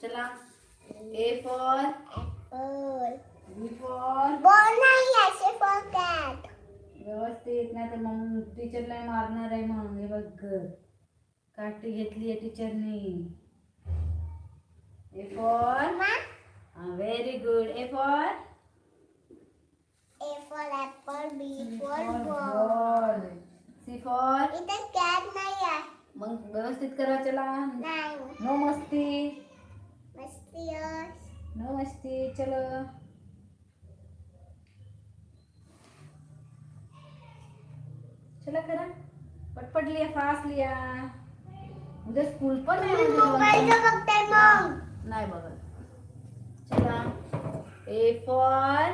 चला A for. B for Ball नाही असे for cat. व्यवस्थित नाही तर मग टीचरला मारणार आहे मग हे बघ काठी घेतली आहे टीचरनी A for very good A for for apple, B for ball. Ball C for इथे cat नाही आहे. मग व्यवस्थित करा चला नाही. नो मस्ती मस्ती यश. नो मस्ती चलो चला करा पटपट लिया फास्ट लिया उद्या स्कूल पण. नाही बघत चला ए फॉर.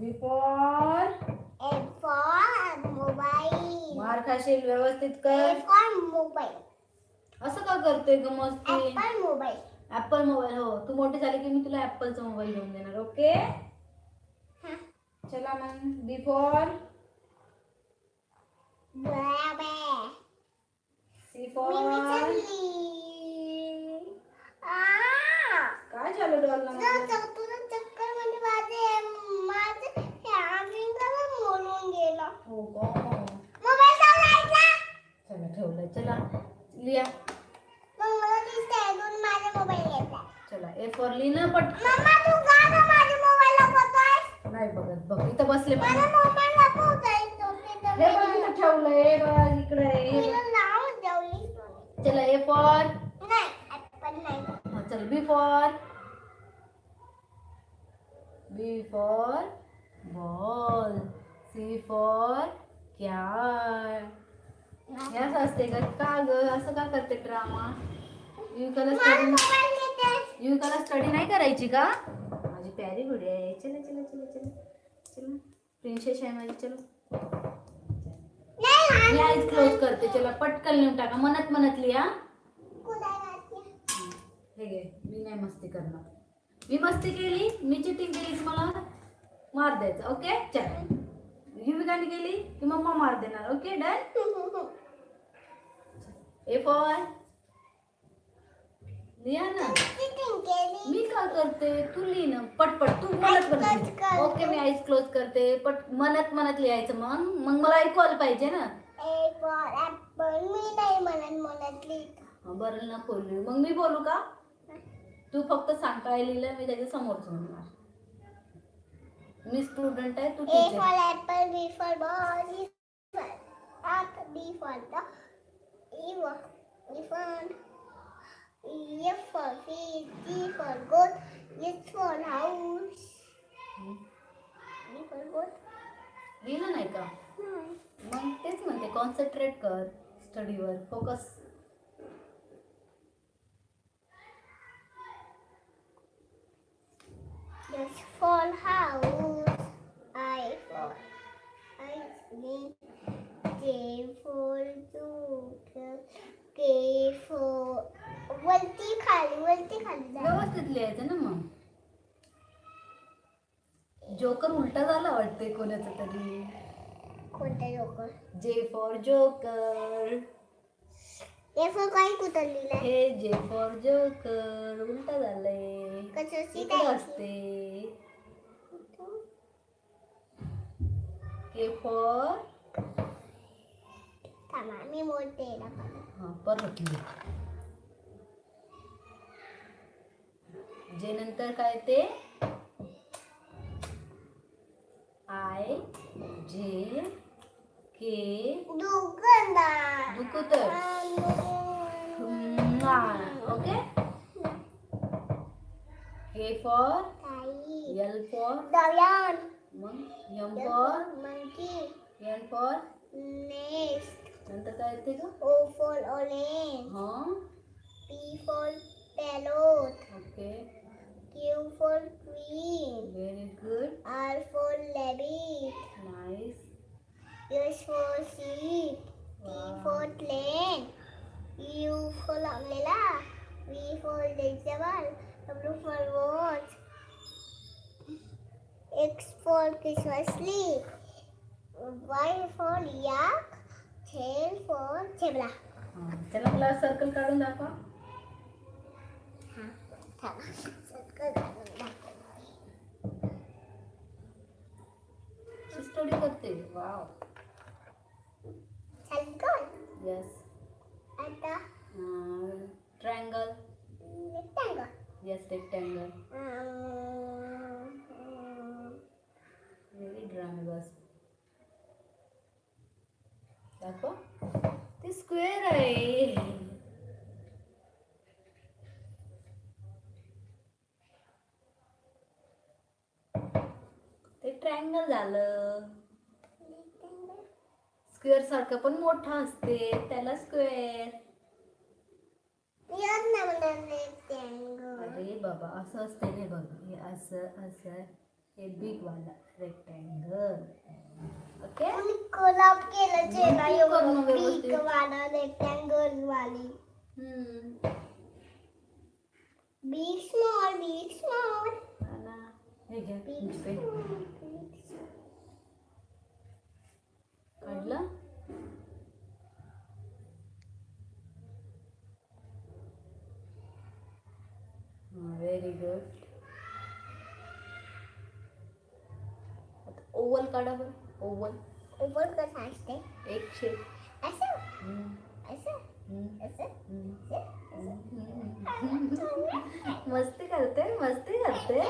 B for. मार खाशील व्यवस्थित कर mobile. असं का करतोय ग मस्ती? Apple mobile. ऍपल मोबाईल हो. तू मोठी झाली की मी तुला ऍपलचा मोबाईल घेऊन देणार ओके. चला मग बी फॉर Rabbit. सी मी फॉर विचारली. आ. काय झालं डॉलला म्हणजे हे हो मोबाईल चला ठेवलंय. चला. लिया. चला ए फॉर लिहिणं पट नाही बघत बघ इथं बसले ठेवलंय बघ इकडे. चला ए फॉर चल B for B for ball C for cat हे असं असते का? का ग? असं का करते ड्रामा युकाला स्टडी युकाला स्टडी नाही करायची का? माझी प्यारी गुडी आहे. चला चला चला चला चला. प्रिन्सेस आहे माझी. चलो. नाही मी आईज क्लोज करते. चला पटकन लिहून टाका. मनत मनत लिहा? हे. घे. मी नाही मस्ती करणार. मी मस्ती केली. मी चिटिंग केली. की मला मार द्यायचा. ओके चल. युविकाने केली की मम्मा मार देणार. ओके डन ए फॉर लिहा ना मी का करते? तू लिही ना. पटपट. तू मनत मनत. ओके मी आईज क्लोज करते. पट मनत मनत लिहायचं मग. मग मला ऐकू आलं पाहिजे ना. हा, बरं ना खोलली मग मी बोलू का? तू फक्त सांग काय लिहिलं मी त्याच्या समोरच म्हणणार. मी स्टुडंट आहे तू A teacher for apple, B for ball, E for cat, B for dog, E for elephant, F for fish, G for goat, H for house. E for goat. लिहिलं नाही का. मग तेच म्हणते कॉन्सन्ट्रेट कर स्टडीवर focus H for house, I for ice cream, J for joker, K for वरती खाली वरती खाली जा. व्यवस्थित लिहायचं ना मग? जोकर उलटा झाला वाटते कोणाचा तरी. कोणता जोकर? जे फॉर जोकर हे फळ काय कुठं लिहिलंय? हे जे फॉर जोकर उलटा झालंय. इकडे असते. K for. मी. हा परत लिह जे नंतर काय ते? I J K. दुकुतर okay? K for ताई एल फॉर दव्यान मग M for monkey N for nest नंतर काय येते का ओ फॉर ऑरेंज हा P for parrot okay Q for queen very good R for rabbit nice S for sheep T for plane U for लागलेला V for डेजेबल W For watch X for Christmas leaf Y for yak Z for zebra हा, चला मला circle काढून दाखवा. थांबा सगळं घालून दाखवते. स्टडी करते. वाव सगळं येस आता triangle rectangle. Yes rectangle very drama बस दाखव ते स्क्वेअर आहे ते ट्रँगल झालं. स्क्वेअर सारखं पण मोठं असते. त्याला स्क्वेअर याद नाही मला rectangle. अरे बाबा असं असते नाही बघ. हे असं असं हे बिग वाला रेक्टँगल. ओके? कोलाप केलं big वाला rectangle वाली हम्म. Big small big small. हा घ्या. काढलं? व्हेरी गुड ओवल काढा बरं. ओवल ओव्हर कसं असते? एक शेप असं? असं? मस्ती करते मस्ती करते.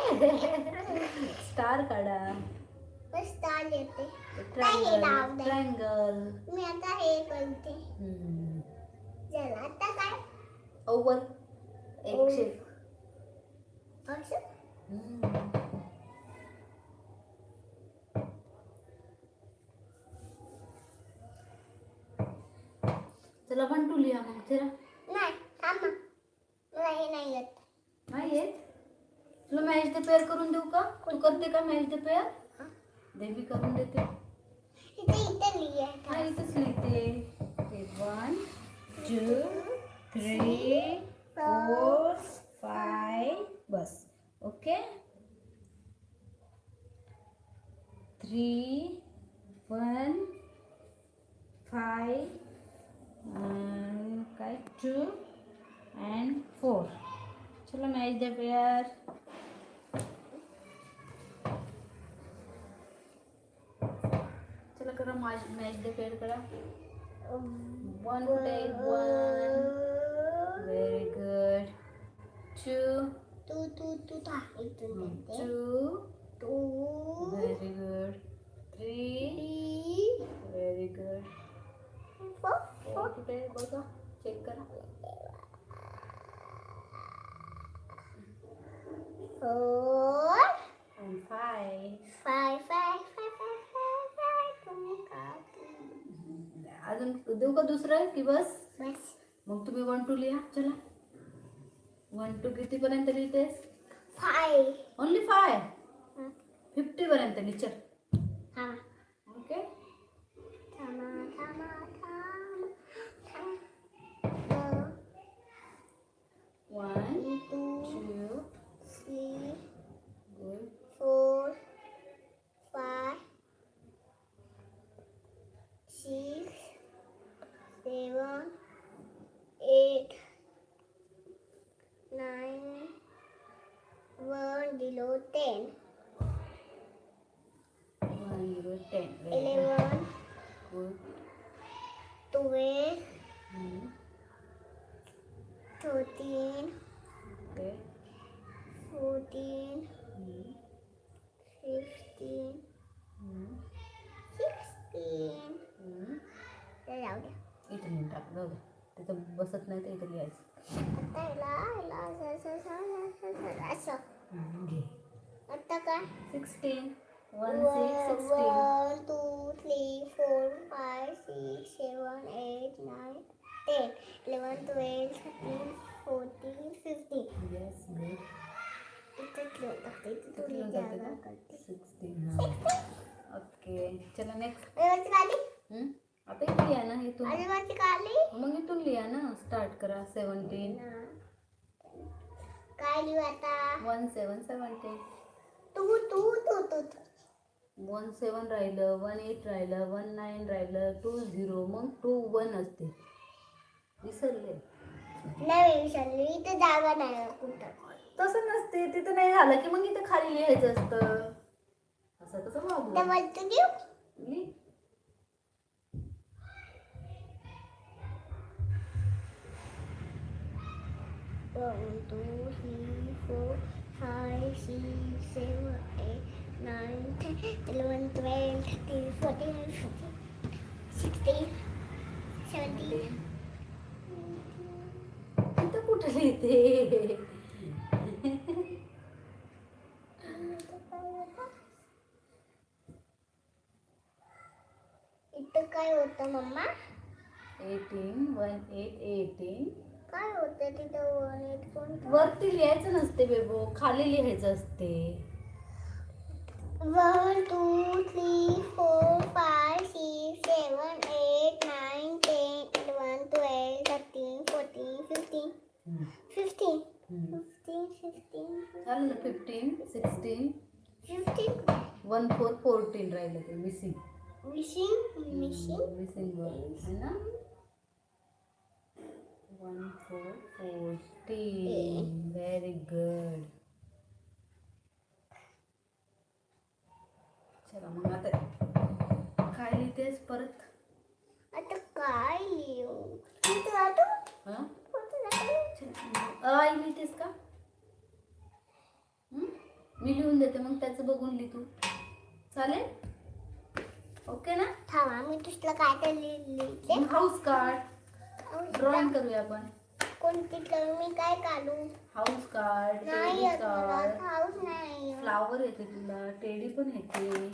स्टार काढा. मस्त आले ते ट्रायंगल लावलंय. ट्रायंगल मी आता हे करते चला आता काय? ओवल एक ओव. शेप असं चला वन टू लिहा मग जरा नाही थांबा मला हे नाही येत नाही येत तुला मॅच द पेअर करून देऊ का तू करते का मॅच द पेअर दे मी करून देते इथे इथे हा इथंच लिहिते one two One take one. Very good. Two. Two, two, two, two. Ah, hmm, two. Very good. Three. Very good. Four. Four. Check करा. Four. And five. Five, five, five, five, five, five. Oh my God. अजून देऊ का दुसरं की बस? बस. मग तुम्ही one two लिहा. चला. वन टू कितीपर्यंत लिहितेस? फाय ओनली फाय फिफ्टी पर्यंत चल थांबा. Okay one two three good four, five, six, seven, eight, nine, one below ten, one zero ten eleven, good twelve, Hmm. thirteen, okay fourteen, Hmm. fifteen, Hmm. sixteen. Hmm. ते जाऊ द्या. इथं लिहून टाक जाऊ दे. बसत नाही तर इथं लिहायचं आता असं घे. काय? Sixteen one six two, three, four, five, six, seven, eight, nine, ten, eleven, twelve, thirteen, fourteen, fifteen. Yes good okay चला नेक्स्ट? आता इथं लिहा ना इथून? मग इथून लिहा ना स्टार्ट करा सेवन्टीन. काय लिहू आता? वन सेवन सेवन्टीन तू तू तू तू. वन सेवन राहिलं वन एट राहिलं वन नाईन राहिलं टू झिरो मग टू वन असते. विसरले. नाही विसरली इथे जागा नाही कुठं. तसं नसते तिथं नाही झालं की मग इथं खाली लिहायचं असतं. असं कसं देऊ लिह. one, two, three, four, five, six, seven, eight, nine, ten, eleven, twelve, thirteen, fourteen, fifteen, sixteen, seventeen. Itu kuda lite. इथं काय होतं mamma eighteen one eight eighteen काय होतं तिथं वन एट कोणतं वरती लिहायचं नसते बेबो खाली लिहायचं असते. One two three four five six seven eight nine ten eleven twelve thirteen fourteen fifteen. Fifteen? Fifteen fifteen झालं ना fifteen. Sixteen fifteen? One four fourteen राहिलं ते missing missing missing missing one है ना? One four fourteen very good चला मग आता काय लिहितेस परत? आता काय लिहू? आता हा? चला, आई लिहितेस का? हं? मी लिहून देते मग त्याचं बघून लिह तू. चालेल? ओके ना? थांबा मी तुला काय काय लिहिले हाऊस कार्ड ड्रॉइंग करूया आपण. कोणती तर मी काय काढू? हाऊस कार्ड नाही टेडी येत मला कार्ड हाऊस नाही. येत. फ्लावर येते तुला टेडी पण येते.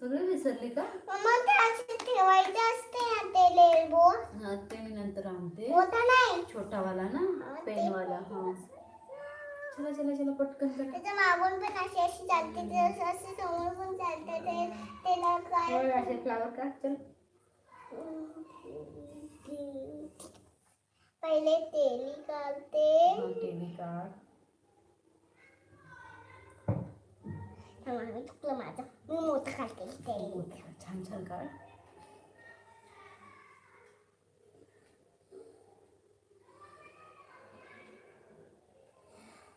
सगळे विसरली का? मम्मा ते असे ठेवायचे असते ना ते लेबो हा ते मी नंतर आणते. होता नाही. छोटावाला हा, ना ते पेनवाला हा. चला चला चला पटकन करा त्याच्या मागून पण अशी अशी चालते ते असं असे समोर पण चालते ते त्याला काय होय, असे फ्लावर का चल. पहिले तेली काढते हा कार्ड थांबा, मी चुकलं माझं. मी मोठं काढते तेली. छान छान कार्ड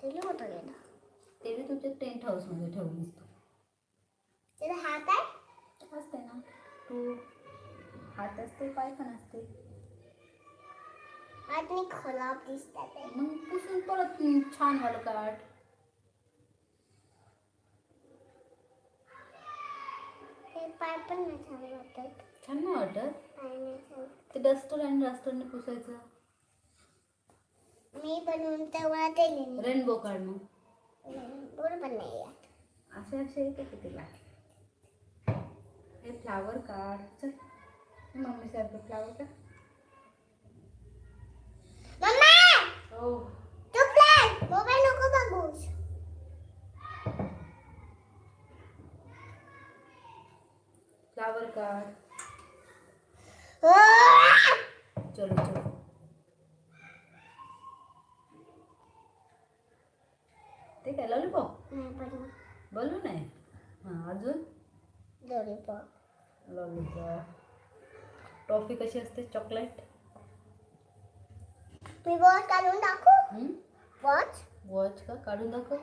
तेली मोठं गेलं तुझ्या टेंट हाऊसमध्ये ठेवलीस तू. त्याचा हात आहे? असते ना. तू हात असते पाय पण असते. खराब दिसतात. मग पुसून परत छान वालं कार्ड हे पाय पण नाही छान वाटत. छान नाही वाटत? पाय नाही छान ते डस्टर आणि डस्टरने पुसायचं. मी बनवून तेव्हा दिली नाही. रेनबो कार्ड मग. बरोबर नाही. असे असे येते की तिला. हे फ्लावर कार्ड चल. मम्मी सारखं फ्लावर का मम्मा! हो. तू प्लॅन मोबाईल नको बघूस. फ्लावर कार्ड हो. चलो चलो. ते काय लॉलीपॉप? नाही बलून आहे? हां अजून? लॉलीपॉप. लॉलीपॉप. टॉफी कशी असते? चॉकलेट? मी वॉच काढून दाखवू? वॉच? वॉच का? काढून दाखव.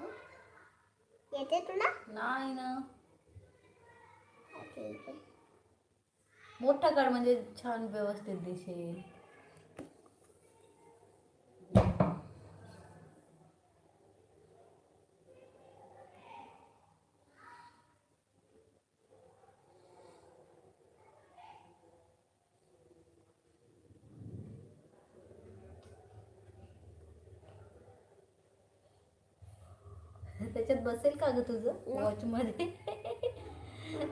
येते तुला? नाही ना. मोठा काढ म्हणजे छान व्यवस्थित दिसेल त्याच्यात बसेल का ग तुझं वॉच मध्ये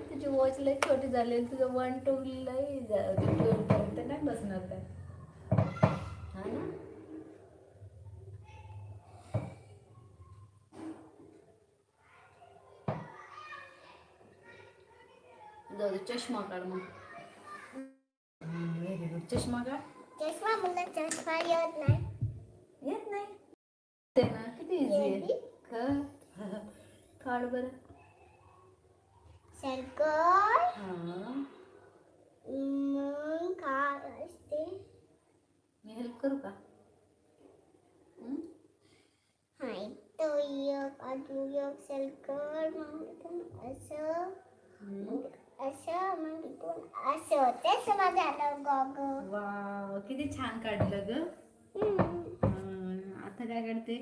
तुझी वॉच लई छोटी झाली तुझं वन टू लई पर्यंत नाही बसणार काय हा ना? जाऊ दे चष्मा काढ मग. व्हेरी गुड चष्मा काढ. चष्मा मला चष्मा येत नाही. येत नाही. ते ना किती इझी आहे? काढ बरं. सर्कल हां. मग काय असते? मी हेल्प करू का? हं? हा एक अजून एक सर्कल मग इथून असं. मग असं. मग इथून असं तेच झालं वाव किती छान काढलं ग. हं, आता काय काढते?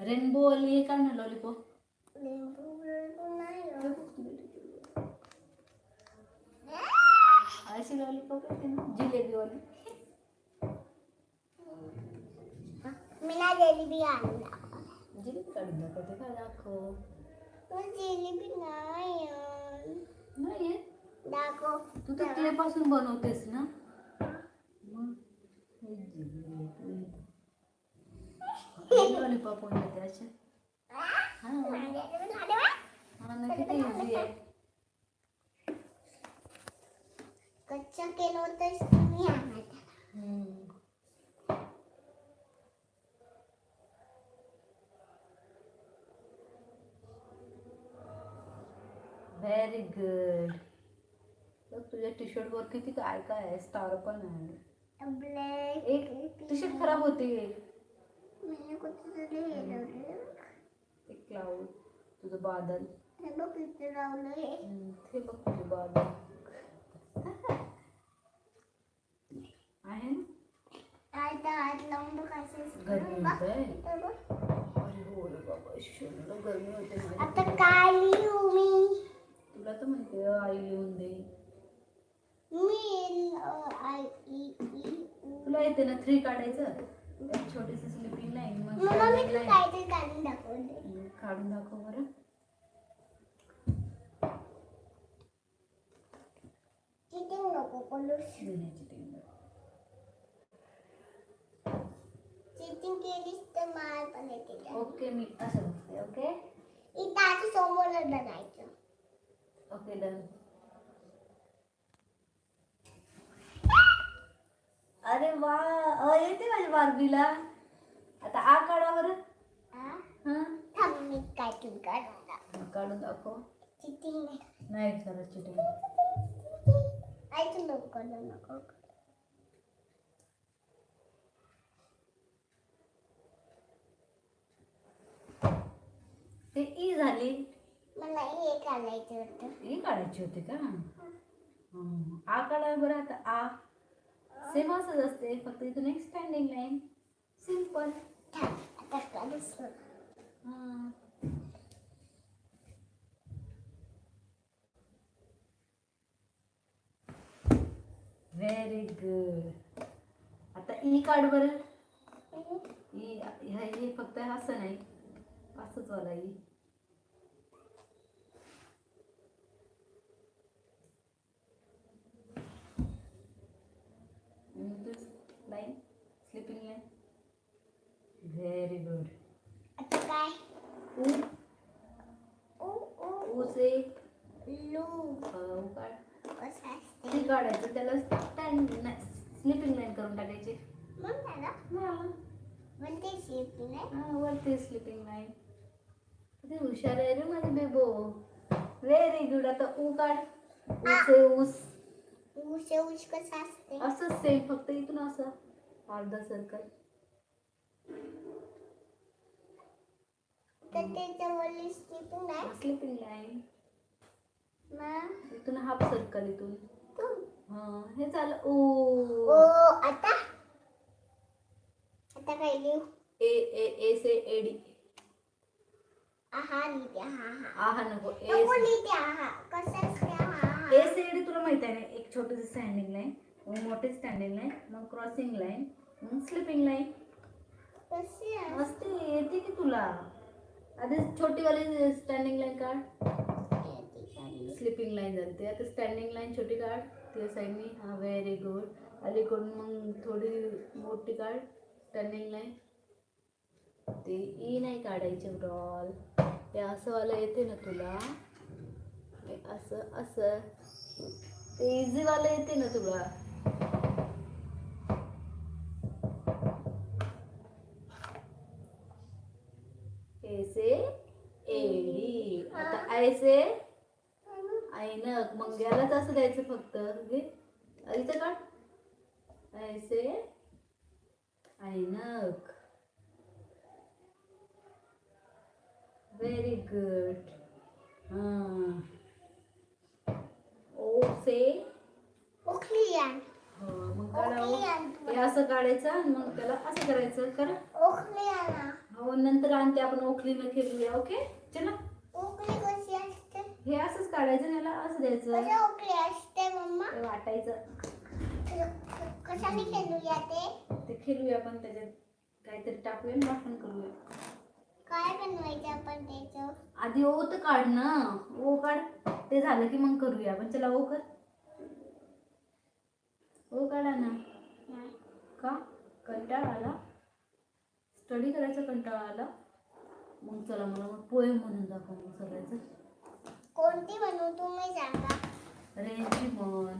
रेनबो वाली हे काढ ना लॉलीपॉप लिंबू बिंबू नाही हो. अशी लॉलीपॉप येते ना जिलेबी वाली मी ना जिलेबी आणून दाखव जिलेबी काढून दाखवते का दाखव मग जिलेबी नाही आहे. नाही दाखव तू तर क्ले पासून बनवतेस ना मग हे जिलेबी लॉलीपॉप बनवते हा कच्चा केलं होतं. व्हेरी गुड बघ तुझ्या टी शर्ट वर किती काय काय आहे स्टार पण आहे ब्लॅक एक टी शर्ट खराब होते मी कुठेतरी हे एक क्लाउड तुझं बादल हे बघ इथे लावलंय हम्म, ते बघ तुझं बादल आहे ना आता हात लावून बघ असं गरमी बघ. होत आहे इथं बघ. अरे हो रे बाबा गरमी होते आता. काय लिहू मी तुला तर माहिती आहे आई लिहून दे मी अ, आय ई ई उ. तुला येते ना थ्री काढायचं छोटीशी स्लिपिंग लाईन मग मम्मा मी standing तुला line. काहीतरी काढून हम्म, काढून दाखव बरं. चिटिंग नको करू. लिहिण्याची टीम चिटिंग केलीस तर मार पण येते ओके मी असं बघते ओके? इथं आधी समोरच बनायचं. Okay done. अरे वा अ, येते माझ्या बारबीला. आता आ काढा बरं. हा? हा? थांब मी काढून काढून दाखव. मग काढून दाखव चिटिंग नाही खरं चिटिंग ऐकून नको नको ते ई झाली. मला हे होतं. ई काढायची होती का? हं. आ काढा बरं आता आ. सेम असंच असते फक्त इथून एक स्टँडिंग लाईन सिंपल आता व्हेरी गुड आता ई कार्ड बरं ई हे फक्त असं नाही असंच वाला E line sleeping line very good आता काय ऊ ऊ ऊ ऊ से लू ऊ काढ. कसं असते ती काढायचं त्याला स्लिपिंग लाईन करून टाकायची. हा वरती स्लिपिंग लाईन किती हुशार आहे रे माझे बेबो. व्हेरी गुड आता ऊ काढ. ऊसे ऊस ऊस ऊस कसं असते असंच सेम फक्त इथून असं. अर्धा सर्कल तर त्याच्यावरली शेप नाही स्लिपिंग लाईन इथून हाफ सर्कल इथून. हा हे झालं ओ. ओ आता? आता काय लिहू? ए ए ए से एडी आहा लिहिते हा हा आहा नको ए लिहिते आहा. कसं असते ए से एडी तुला माहिती आहे ना एक छोटीशी स्टँडिंग लाईन मग मोठी स्टँडिंग लाईन मग क्रॉसिंग लाईन मग स्लिपिंग लाईन कशी आहे? असते येते की तुला? आधी छोटीवाली स्टँडिंग लाईन काढ. स्लिपिंग लाईन झाली ते आता स्टँडिंग लाईन छोटी काढ. त्या साईडनी हा व्हेरी गुड अलीकडून मग थोडी मोठी काढ. स्टँडिंग लाईन ते ई नाही काढायचे डॉल ते असं वाला येते ना तुला? हे असं असं. ते इझी वाला येते ना तुला ऐसे एडी आता ऐसे ऐनक मग यालाच असं द्यायचं फक्त घे इथं काढ. ऐसे ऐनक. व्हेरी गुड हां. ओ से ओखलियान. हो मग काढा. ओखलियान. हे असं काढायचं आणि मग त्याला असं करायचं करा. ओखलियाना. हो नंतर आणते आपण ओखलीनं खेळूया ओके? चला. ओखली हे असंच काढायचं याला असं द्यायचं. ओखली असते मम्मा? ते वाटायचं. कशाने खेळूया ते? ते खेळूया आपण त्याच्यात काहीतरी टाकूया आणि वाटण करूया. काय बनवायचं आपण त्याचं? आधी ओ तर काढ ना. ओ काढ. ते झालं की मग करूया. आपण चला ओ कर. ओ काढा ना. का? कंटाळा आला. स्टडी करायचा कंटाळा आला. मग चला मला मग पोएम म्हणून दाखव मग सगळ्याचं. कोणती बनवू तुम्ही सांगा रेनची म्हण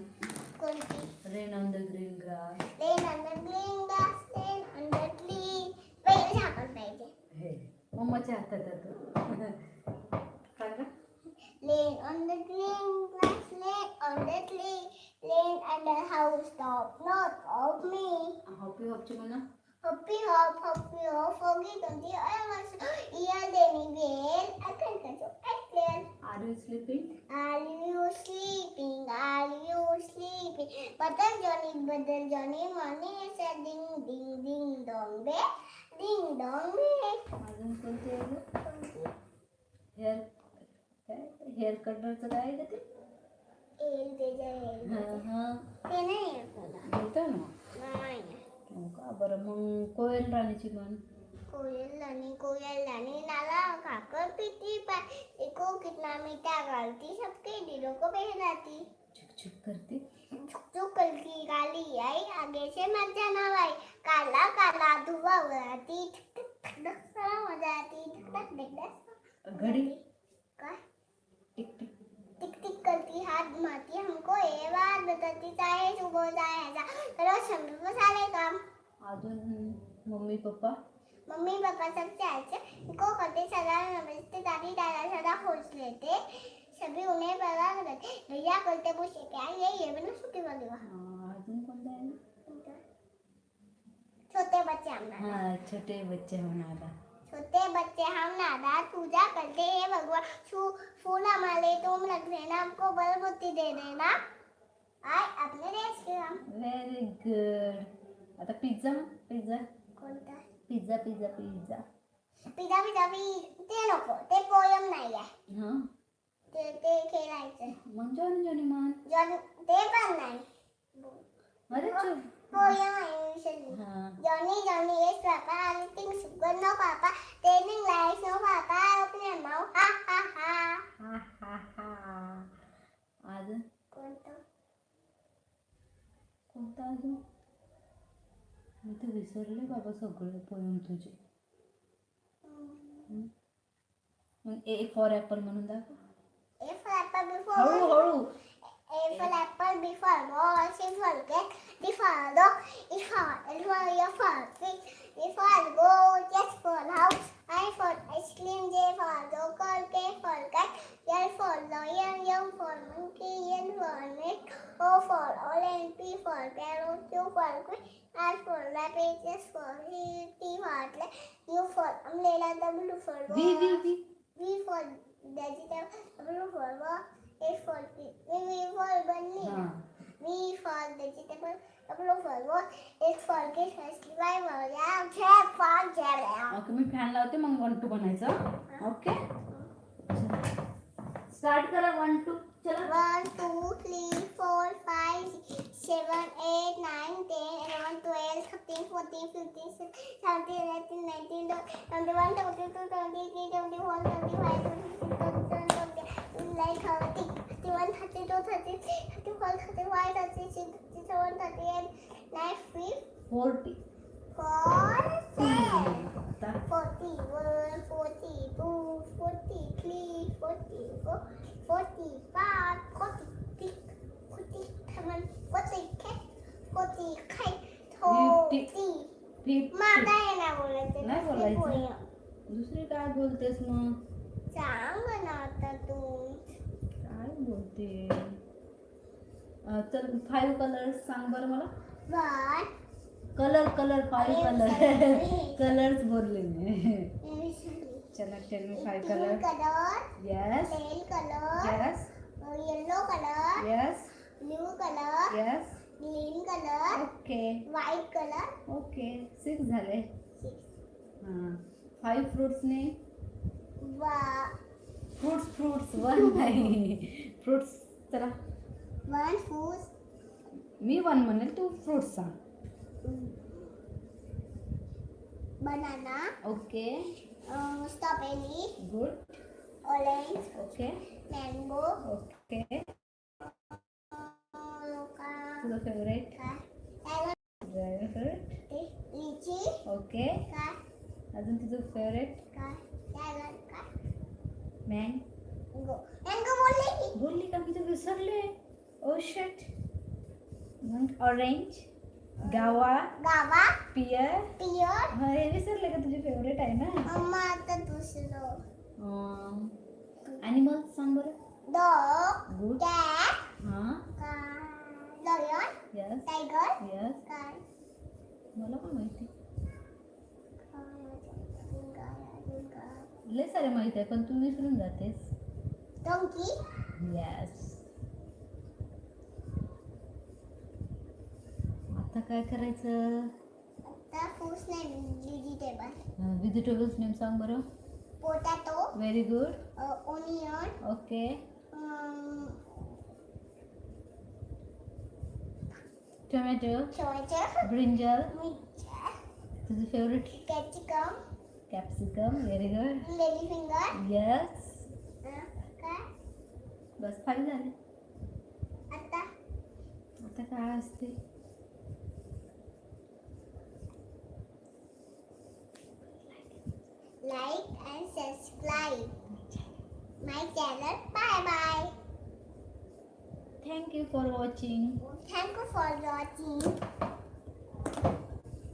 कोणती rain on the green grass Rain on the green grass, rain on the tree. पहिले झाकण पाहिजे हे मम्माच्या हातात आहे तो. सांगा on the green grass, rain on the tree, rain on the house top, not of me. Hoppy हॉपची म्हणा Hoppy hop, hoppy hop, foggy don't the I was ear Danny Gale. I can catch up at clear. Are you sleeping Are you sleeping? Are you sleeping? Butter Johnny, butter Johnny, money is a ding ding ding dong bell, ding dong bell. अजून कोणते आहे hair काय hair कटरचं काय आहे का ते येईल त्याच्या येईल. हां हां ते नाही येत मला. येतं ना नाही. हो का? बरं मग कोयल राणीची म्हण कोयल आणि कोयल आणि नाला काकर पीती पाय. देखो कितना मीठा गालती सबके दिलों को बहलाती चिक चिक करते. झुक कल की गाली आई आगे से मत जाना भाई. काला काला धुआँ उड़ाती ठक ठक ठक सारा मज़ा आती ठक ठक ठक ठक घडी. काय? Tick tick. टिक टिक करती हाथ मारती हमको ये बात बताती चाहे सुबह चाहे ऐसा. को सारे काम अजून मम्मी पप्पा? मम्मी पापा सबसे अच्छे इनको करते सदा नमस्ते दादी दादा सदा खोज लेते सभी उन्हें बड़ा करते भैया करते पूछे क्या ये ये बना सुखी वाली वहाँ. अं, अजून कोणतं आहे ना? छोटे बच्चे हम नादान हा छोटे बच्चे म्हणाला छोटे बच्चे हम नादान पूजा करते हैं भगवान फूल हमारे तुम रख देना हमको बल बुद्धि दे देना आय अपने देश के नाम व्हेरी गुड आता पिझ्झा पिझ्झा कोणता pizza pizza pizza pizza pizza P ते नको ते पोयम नाही आहे हां ते ते खेळायचं मग जॉनी जॉनी म्हण जॉन ते पण नाही अरे चल पोयम आहे विषयी हां Johnny, Johnny is Papa. Everything sugar, no Papa. Telling lies, no Papa. Open your mouth. Ha ha ha. हा हा हा अजून कोणतं? कोणता अजून मी तर विसरले बाबा सगळे पोयम तुझे हं? मग ए फॉर ॲपल म्हणून दाखव A for apple before. हळूहळू A for apple before ball. C for cat. D for dog. E for L for your for fish. E for goat. S for house. I for ice cream, J for joker, K for cat, L for lion, M for monkey, N for net, O for orange, P for carrot, Q for queen, R for rabbit, S for wheel, T for cat, U for umbrella, W for ball, V for vegetable, W for ball, A for V, V for bunny. हां V for vegetable, W for ball, X for kiss, Y for lamb, Z for jelly. ओके मी fan लावते मग one two बनायचं okay start करा one two चला One, two, three, four, five, six, seven, eight, nine, ten, eleven, twelve, thirteen, fourteen, fifteen, sixteen, seventeen, eighteen, nineteen, twenty-one, twenty-two, twenty-three, twenty-four, twenty-five, twenty-six, twenty-seven, twenty-nine, thirty, thirty-one, thirty-two, thirty-three, thirty-four, thirty-five, thirty-six, thirty-seven, thirty-eight, ninety, forty forty, आता forty-one, forty-two, forty-three, forty-four, forty-five, forty-six, forty-seven, forty-eight, forty-nine, Fifty. forty. Fifty माझा आहे ना बोलायचं नाही दुसरी बोलायचं. Poem. दुसरी काय बोलतेस मग सांग ना आता तू काय बोलते? चल फाईव्ह कलर्स सांग बरं मला. Colour colour five colour. Colours बोलले मी. चला tell me pink colour yes yes yellow color, yes blue color, yes green color, okay white color. Okay six झाले. हां. फाईव्ह फ्रुट्सने Wa- फ्रुट्स फ्रुट्स वन नाही फ्रुट्स चला One fruit, मी one म्हणेल तू फ्रुट्स सांग banana, okay uh, strawberry, good orange, okay mango, okay uh, तुझं फेवरेट fruit, lychee, ओके ka- अजून तुझं फेवरेट ka- मँग. Mango. बोलली. बोलली का मी तर विसरले ओ शट मग ऑरेंज गावा गावा पियर पियर हा हे विसरले का तुझे फेवरेट आहे ना? अम्मा आता दुसरं. ॲनिमल सांग बरं डॉग गुड कॅट हां. लयन यस टायगर यस काय मला पण माहिती डोंकी लय सारे माहिती आहे पण तू विसरून जातेस. यस आता काय करायचं? आता foods name vegetable vegetables name सांग बरं. Potato very good onion okay tomato tomato brinjal मिरची तुझं favourite capsicum capsicum very good lady finger yes काय बस फाईव्ह झाले आता आता काय असते like and subscribe. My channel. Bye bye. Thank you for watching thank you for watching.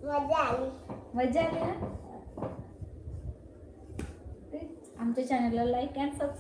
मजा आली मजा आली ना ते आमच्या चॅनलला लाईक अँड सबस्क्राईब